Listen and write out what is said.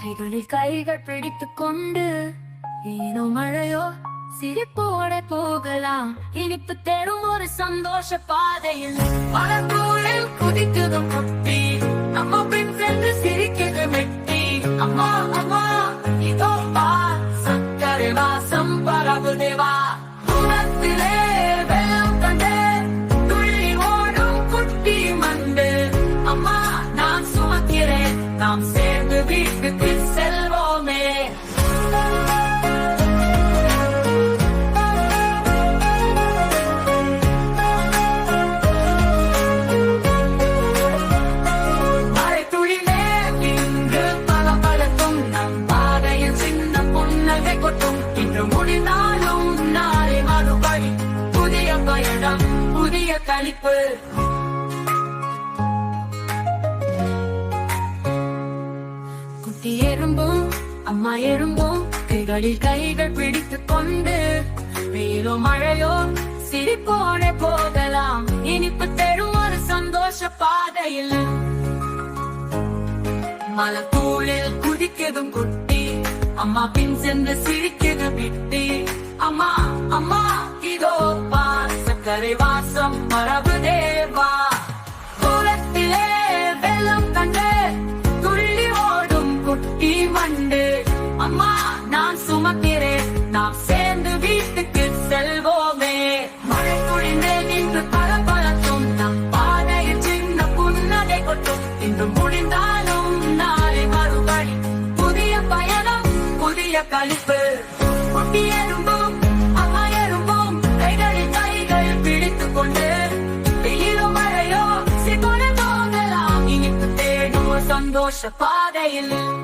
கைகளில் கைகள் பிடித்து கொண்டு ஏனோ மழையோ சிரிப்போட போகலாம். இனிப்பு தேடும் ஒரு சந்தோஷ பாதையில். மலர்பூரில் குதிக்குதும் குட்டி அம்மா பின் சென்று சிரிக்குது வெட்டி அம்மா அம்மா இதோ பா சக்கரை வாசம் பரவுதே வா தூரத்திலே வெள்ளம் கண்டே துள்ளி ஓடும் குட்டி மண்டு. அம்மா நான் சுமக்கிறேன். நாம் முடிந்தாலும் நாளை மறுபடி புதிய பயணம் புதிய கழிப்பு. குட்டி எறும்பும் அம்மா எறும்பும் கைகளில் கைகள் பிடித்துக் கொண்டு வெயிலோ மழையோ சிரிப்போட போகலாம். இனிப்பு தரும் ஒரு சந்தோஷ பாதையில். மலத்தூளில் குதிக்கதும் குட்டி. அம்மா பின் சென்று சிரிக்கதும் சக்கரை வாசம் மரபு தேவா குளத்திலே வெள்ளம் கண்டு துள்ளி ஓடும் குட்டி மண்டு. அம்மா நான் சுமக்கிறேன். நாம் சேர்ந்து வீட்டுக்கு செல்வோமே. மழை துளிந்தே நின்று பரபரத்தும் நம் பாதையில் சின்ன புன்னகை கொட்டும். இன்று முடிந்தாலும் நாளை மறுபடி புதிய பயணம் புதிய கழிப்பு. குட்டி எறும்பும் மழையோ சிக்கொண்டு